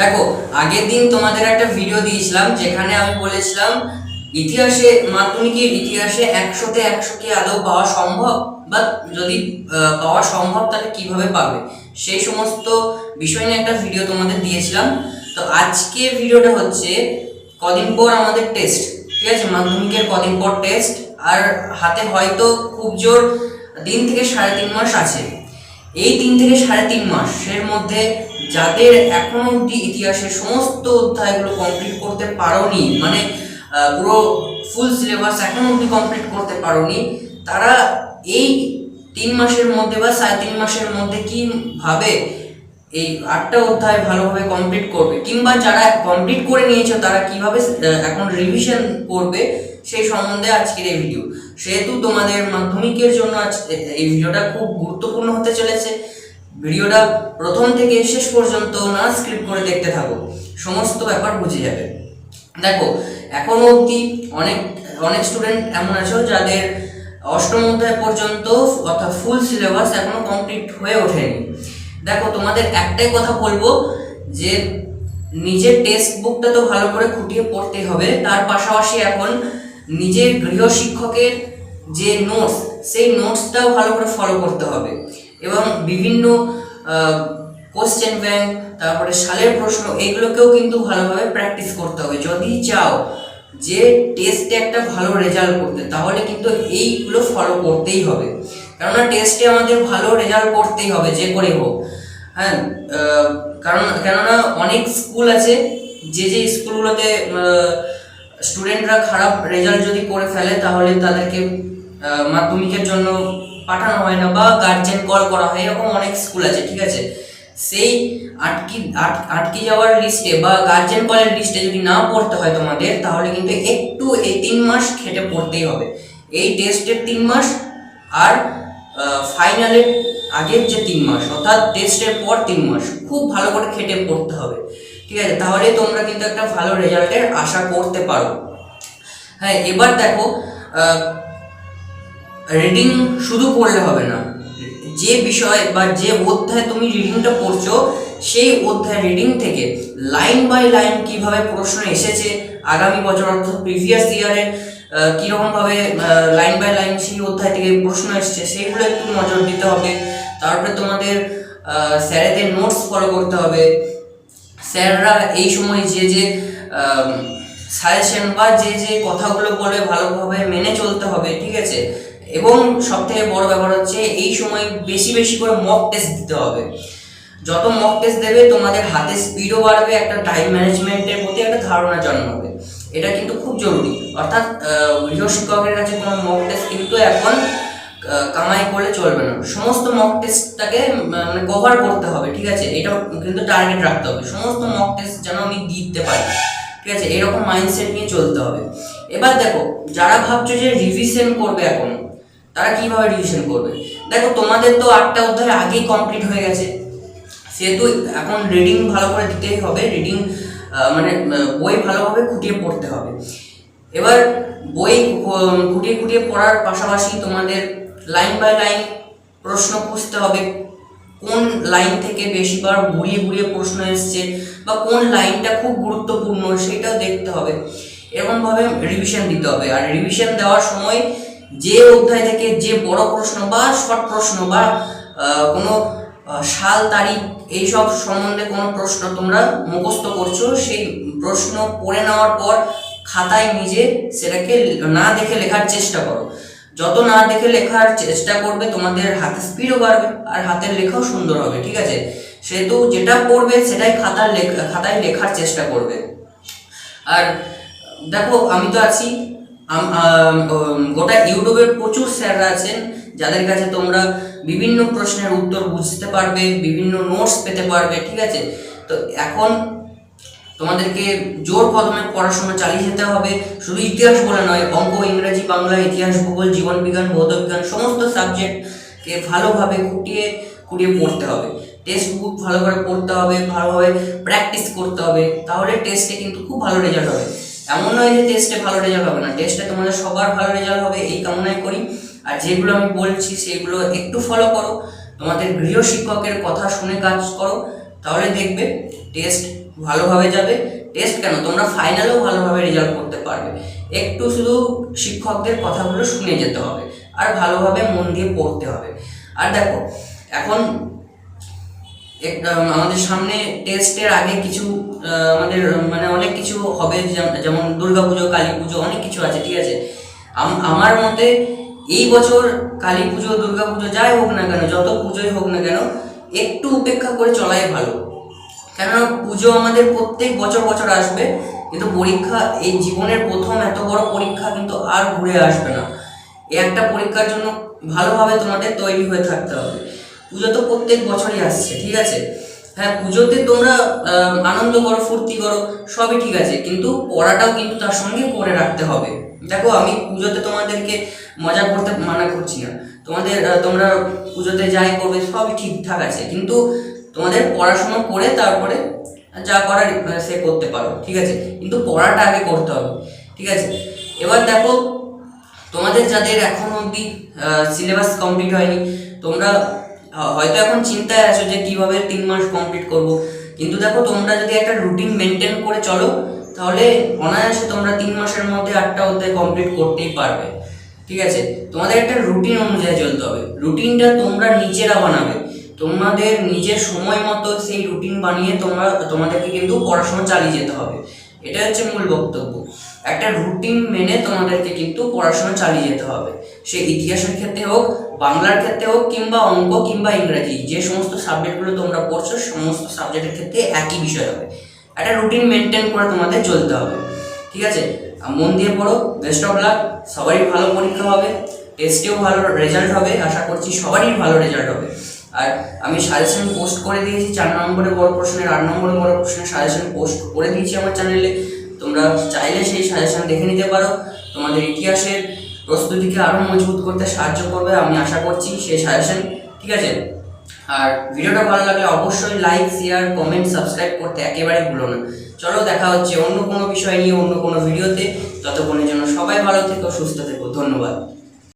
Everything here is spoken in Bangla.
দেখো, আগের দিন তোমাদের একটা ভিডিও দিয়েছিলাম, যেখানে আমি বলেছিলাম, ইতিহাসে, মাধ্যমিকের ইতিহাসে একশোতে একশো কি আদৌ পাওয়া সম্ভব? বা যদি পাওয়া সম্ভব, তাহলে কীভাবে পাবে? সেই সমস্ত বিষয় নিয়ে একটা ভিডিও তোমাদের দিয়েছিলাম। তো আজকে ভিডিওটা হচ্ছে, কদিন পর আমাদের টেস্ট ঠিক আছে? মাধ্যমিকের কদিন পর টেস্ট আর হাতে হয়তো খুব জোর, দিন থেকে সাড়ে তিন মাস আছে। এই তিন থেকে সাড়ে তিন মাসের মধ্যে যাদের এখনও অব্দি ইতিহাসের সমস্ত অধ্যায়গুলো কমপ্লিট করতে পারোনি মানে পুরো ফুল সিলেবাস এখনও অব্দি কমপ্লিট করতে পারোনি, তারা এই তিন মাসের মধ্যে বা সাড়ে তিন মাসের মধ্যে কি ভাবে এই আটটা অধ্যায় ভালোভাবে কমপ্লিট করবে? কিংবা যারা কমপ্লিট করে নিয়েছে, তারা কীভাবে এখন রিভিশন করবে? সেই সম্বন্ধে আজকের এই ভিডিও সেহেতু তোমাদের মাধ্যমিকের জন্য আজ এই ভিডিওটা খুব গুরুত্বপূর্ণ হতে চলেছে। ভিডিওটা প্রথম থেকে শেষ পর্যন্ত না স্ক্রিপ্ট করে দেখতে থাকো। সমস্ত ব্যাপার বুঝে যাবে। দেখো, এখনও অবধি অনেক অনেক স্টুডেন্ট এমন আছো যাদের অষ্টম অধ্যায় পর্যন্ত অর্থাৎ ফুল সিলেবাস এখনও কমপ্লিট হয়ে ওঠেনি। দেখো, তোমাদের একটাই কথা বলব যে নিজের টেক্সট বুকটা তো ভালো করে খুঁটিয়ে পড়তে হবে। তার পাশাপাশি এখন নিজের গৃহ শিক্ষকের যে নোটস সেই নোটসটাও ভালো করে ফলো করতে হবে। এবং বিভিন্ন কোশ্চেন ব্যাংক তারপরে সালের প্রশ্ন, এগুলোকেও কিন্তু ভালোভাবে প্র্যাকটিস করতে হবে। যদি চাও যে টেস্টে একটা ভালো রেজাল্ট করতে, তাহলে কিন্তু এইগুলো ফলো করতেই হবে। কেননা টেস্টে আমাদের ভালো রেজাল্ট করতেই হবে, যে করে হোক। হ্যাঁ কারণ, কেননা অনেক স্কুল আছে, যে যে স্কুলগুলোতে স্টুডেন্টরা খারাপ রেজাল্ট যদি করে ফেলে, তাহলে তাদেরকে মাধ্যমিকের জন্য পাঠানো হয় না বা গার্জেন কল করা হয়। এরকম অনেক স্কুল আছে, ঠিক আছে? সেই আটকি, আট, আটকে যাওয়ার লিস্টে বা গার্জেন কলের লিস্টে যদি না পড়তে হয় তোমাদের, তাহলে কিন্তু একটু এই তিন মাস খেটে পড়তেই হবে। এই টেস্টের তিন মাস আর ফাইনালের আগের যে তিন মাস, অর্থাৎ টেস্টের পর তিন মাস, খুব ভালো করে খেটে পড়তে হবে। ঠিক আছে? তাহলে তোমরা কিন্তু একটা ভালো রেজাল্টের আশা করতে পারো। হ্যাঁ এবার দেখো রিডিং শুধু পড়লে হবে না। যে বিষয় বা যে অধ্যায় তুমি রিডিংটা পড়ছো, সেই অধ্যায় রিডিং থেকে লাইন বাই লাইন কীভাবে প্রশ্ন এসেছে, আগামী বছর অর্থাৎ প্রিভিয়াস ইয়ারে কীরকমভাবে লাইন বাই লাইন সেই অধ্যায় থেকে প্রশ্ন এসেছে সেইগুলো একটু নজর দিতে হবে। তারপরে তোমাদের স্যারেদের নোটস ফলো করতে হবে। স্যাররা এই সময় যে যে সাজেশন বা যে যে কথাগুলো বলে ভালোভাবে মেনে চলতে হবে, ঠিক আছে? এবং সব থেকে বড় ব্যাপার হচ্ছে এই সময় বেশি বেশি করে মক টেস্ট দিতে হবে। যত মক টেস্ট দেবে, তোমাদের হাতে স্পিডও বাড়বে, একটা টাইম ম্যানেজমেন্টের প্রতি একটা ধারণা জন্মাবে। এটা কিন্তু খুব জরুরি। অর্থাৎ গৃহ শিক্ষকের কাছে কোনো মক টেস্ট কিন্তু এখন কামাই করলে চলবে না। সমস্ত মক টেস্টটাকে মানে কভার করতে হবে, ঠিক আছে? এটা কিন্তু টার্গেট রাখতে হবে। সমস্ত মক টেস্ট যেন আমি দিতে পারি, ঠিক আছে? এরকম মাইন্ডসেট নিয়ে চলতে হবে। এবার দেখো, যারা ভাবছ যে রিভিশন করবে এখন, তারা কীভাবে রিভিশন করবে? দেখো, তোমাদের তো আটটা অধ্যায় আগেই কমপ্লিট হয়ে গেছে। সেহেতু এখন রিডিং ভালো করে দিতেই হবে। রিডিং মানে বই ভালোভাবে খুঁটিয়ে পড়তে হবে। এবার বই খুঁটিয়ে খুঁটিয়ে পড়ার পাশাপাশি তোমাদের লাইন বাই লাইন প্রশ্ন খুঁজতে হবে। কোন লাইন থেকে বেশিবার ঘুরিয়ে ঘুরিয়ে প্রশ্ন এসছে বা কোন লাইনটা খুব গুরুত্বপূর্ণ সেটাও দেখতে হবে। এরকমভাবে রিভিশন দিতে হবে। আর রিভিশন দেওয়ার সময় যে অধ্যায় থেকে যে বড় প্রশ্ন বা শর্ট প্রশ্ন বা কোনো সাল, তারিখ এইসব সম্বন্ধে কোনো প্রশ্ন তোমরা মুখস্থ করছ, সেই প্রশ্ন পড়ে নেওয়ার পর খাতায় নিজে সেটাকে না দেখে লেখার চেষ্টা করো। যত না দেখে লেখার চেষ্টা করবে, তোমাদের হাতে স্পিডও বাড়বে আর হাতের লেখাও সুন্দর হবে, ঠিক আছে? সেহেতু যেটা পড়বে সেটাই খাতার লেখা, খাতায় লেখার চেষ্টা করবে। আর দেখো, আমি তো আছি গোটা ইউটিউবে প্রচুর স্যাররা আছেন, যাদের কাছে তোমরা বিভিন্ন প্রশ্নের উত্তর বুঝতে পারবে, বিভিন্ন নোটস পেতে পারবে, ঠিক আছে? তো এখন তোমাদেরকে জোর কদমে পড়াশোনা চালিয়ে যেতে হবে। শুধু ইতিহাস বলে নয়, অঙ্ক, ইংরেজি, বাংলা, ইতিহাস, ভূগোল, জীবন বিজ্ঞান, ভৌত বিজ্ঞান, সমস্ত সাবজেক্টকে ভালোভাবে খুঁটিয়ে খুঁটিয়ে পড়তে হবে। টেক্সট বুক ভালো করে পড়তে হবে, ভালোভাবে প্র্যাকটিস করতে হবে, তাহলে টেস্টে কিন্তু খুব ভালো রেজাল্ট হবে। এমন নয় যে টেস্টে ভালো রেজাল্ট হবে না টেস্টে তোমাদের সবার ভালো রেজাল্ট হবে, এই কামনাই করি। আর যেগুলো আমি বলছি, সেগুলো একটু ফলো করো। তোমাদের গৃহ শিক্ষকের কথা শুনে কাজ করো, তাহলে দেখবে টেস্ট ভালোভাবে যাবে টেস্ট কেন? তোমরা ফাইনালেও ভালোভাবে রেজাল্ট করতে পারবে। একটু শুধু শিক্ষকদের কথাগুলো শুনে যেতে হবে, আর ভালোভাবে মন দিয়ে পড়তে হবে। আর দেখো, এখন আমাদের সামনে টেস্টের আগে কিছু আমাদের মানে অনেক কিছু হবে, যেমন দুর্গা পুজো কালী পুজো অনেক কিছু আছে, ঠিক আছে? আমার মতে এই বছর কালী পুজো দুর্গা পুজো যাই হোক না কেন, যত পুজোই হোক না কেন, একটু উপেক্ষা করে চলাই ভালো। কেননা পুজো আমাদের প্রত্যেক বছর বছর আসবে, কিন্তু পরীক্ষা, এই জীবনের প্রথম এত বড় পরীক্ষা কিন্তু আর ঘুরে আসবে না। এই একটা পরীক্ষার জন্য ভালোভাবে তোমাদের তৈরি হয়ে থাকতে হবে। পুজো তো প্রত্যেক বছরই আসছে, ঠিক আছে? হ্যাঁ পুজোতে তোমরা আনন্দ করো, ফুর্তি করো, সবই ঠিক আছে, কিন্তু পড়াটাও কিন্তু তার সঙ্গে করে রাখতে হবে। দেখো, আমি পুজোতে তোমাদেরকে মজা করতে মানা করছি না। তোমাদের তোমরা পুজোতে যাই করবে, সবই ঠিকঠাক আছে, কিন্তু তোমাদের পড়াশোনা করে তারপরে যা করার সে করতে পারো, ঠিক আছে? কিন্তু পড়াটা আগে করতে হবে, ঠিক আছে? এবার দেখো, তোমাদের যাদের এখন অবধি সিলেবাস কমপ্লিট হয়নি, তোমরা হয়তো এখন চিন্তায় আছো যে কীভাবে তিন মাস কমপ্লিট করব, কিন্তু দেখো, তোমরা যদি একটা রুটিন মেনটেন করে চলো, তাহলে অনায়াসে তোমরা তিন মাসের মধ্যে আটটা অধ্যায় কমপ্লিট করতেই পারবে, ঠিক আছে? তোমাদের একটা রুটিন অনুযায়ী চলতে হবে রুটিনটা তোমরা নিজেরা বানাবে তোমাদের নিজের সময় মতো সেই রুটিন বানিয়ে তোমরা, তোমাদেরকে কিন্তু পড়াশোনা চালিয়ে যেতে হবে। এটা হচ্ছে মূল বক্তব্য। একটা রুটিন মেনে তোমাদেরকে কিন্তু পড়াশোনা চালিয়ে যেতে হবে। সে ইতিহাসের ক্ষেত্রে হোক, বাংলার ক্ষেত্রে হোক, কিংবা অঙ্ক, কিংবা ইংরাজি, যে সমস্ত সাবজেক্টগুলো তোমরা পড়ছো, সমস্ত সাবজেক্টের ক্ষেত্রে একই বিষয় হবে। একটা রুটিন মেনটেন করে তোমাদের চলতে হবে। ঠিক আছে? মন দিয়ে পড়ো। বেস্ট অফ লাক সবারই ভালো পরীক্ষা হবে। টেস্টেও ভালো রেজাল্ট হবে। আশা করছি সবারই ভালো রেজাল্ট হবে। আর আমি সাজেশন পোস্ট করে দিয়েছি, চার নম্বরে বড় প্রশ্নের, আট নম্বরে বড় প্রশ্নের সাজেশন পোস্ট করে দিয়েছি আমার চ্যানেলে তোমরা চাইলে সেই সাজেশন দেখে নিতে পারো। তোমাদের ইতিহাসের প্রস্তুতিকে আরও মজবুত করতে সাহায্য করবে, আমি আশা করছি সেই সাজেশন ঠিক আছে? আর ভিডিওটা ভালো লাগলে অবশ্যই লাইক শেয়ার কমেন্ট সাবস্ক্রাইব করতে একেবারে ভুলো না। চলো দেখা হচ্ছে অন্য কোনো বিষয় নিয়ে, অন্য কোনো ভিডিওতে ততক্ষণের জন্য সবাই ভালো থেকো, সুস্থ থেকো। ধন্যবাদ।